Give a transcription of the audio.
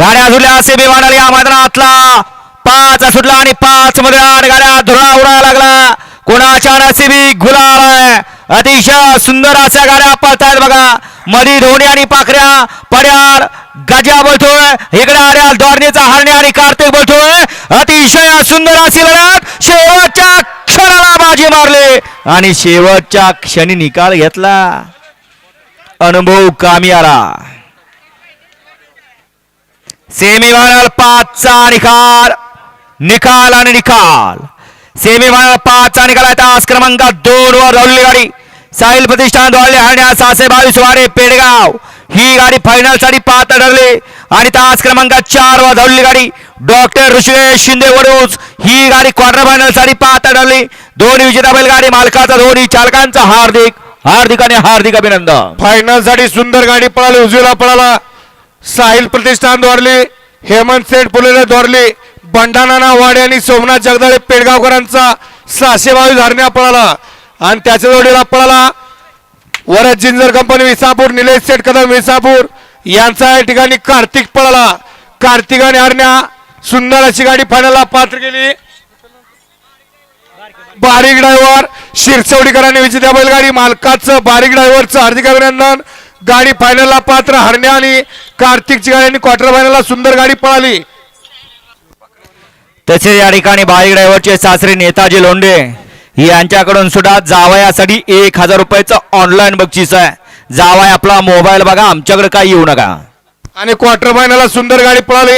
गाड्या सुटल्या सेमी वाढाली या मैदानातला. पाच सुटला आणि पाच मध्ये आठ गाड्या धुरा उडायला लागला. कोणाच्या नसिबी गुलाल आहे? अतिशय सुंदर अशा गाड्या पळतायत बघा. मधी धोणी आणि पाखऱ्या पड्यार गजा बोलतोय. इकडे आड्याल दोरणीचा हरणे आणि कार्तिक बोलतोय. अतिशय सुंदर अशी लढत. शेवटच्या क्षणाला बाजी मारले. आणि शेवटच्या क्षणी निकाल घेतला. अनुभव कामी आला. सेमीफायनल पाचचा निकाल. निकाल आणि निकाल. सेमीफायनल पाचचा निकाल आहे. तास क्रमांक दोन वर धावलेली गाडी. साहिल प्रतिष्ठान धावले हरण्या सहाशे बावीस वारे पेडगाव. ही गाडी फायनलसाठी पात्र ठरली. आणि तास क्रमांक चार वर धावलेली गाडी. डॉक्टर ऋषिकेश शिंदे वडूज. ही गाडी क्वार्टर फायनलसाठी पात्र ठरली. दोन्ही विजेता बैलगाडी मालकाचा दोन्ही चालकांचा हार्दिक हार्दिक आणि हार्दिक अभिनंदन. फायनलसाठी सुंदर गाडी पळाली. उजवीला पळाला. साहिल प्रतिष्ठान द्वारले हेमंत सेठ पुलेले द्वारले बंडाणा वाडे आणि सोमनाथ जगदाळे पेडगावकरांचा सहाशे बावीस हरण्या पळाला. आणि त्याच्या जोडीला पळाला वरद जिंजर कंपनी विसापूर निलेश सेठ कदम विसापूर. यांचा या ठिकाणी कार्तिक पळाला. कार्तिक आणि हरण्या सुंदर अशी गाडी फायनलला पात्र केली. बारीक ड्रायव्हर शिरसवडीकरांनी विजेत्या बैलगाडी मालकाचं बारीक ड्रायव्हरचं हार्दिक अभिनंदन. गाडी फायनलला पात्र हरण्या आणि कार्तिकची गाडी आणि क्वार्टर फायनलला सुंदर गाडी पळाली. तसेच या ठिकाणी बाईक ड्रायव्हरचे सासरे नेताजी लोंढे यांच्याकडून सुद्धा जावयासाठी एक हजार रुपयाचं ऑनलाईन बक्षीस आहे. जावाय आपला मोबाईल बघा आमच्याकडे काही येऊ नका. आणि क्वार्टर फायनलला सुंदर गाडी पळाली.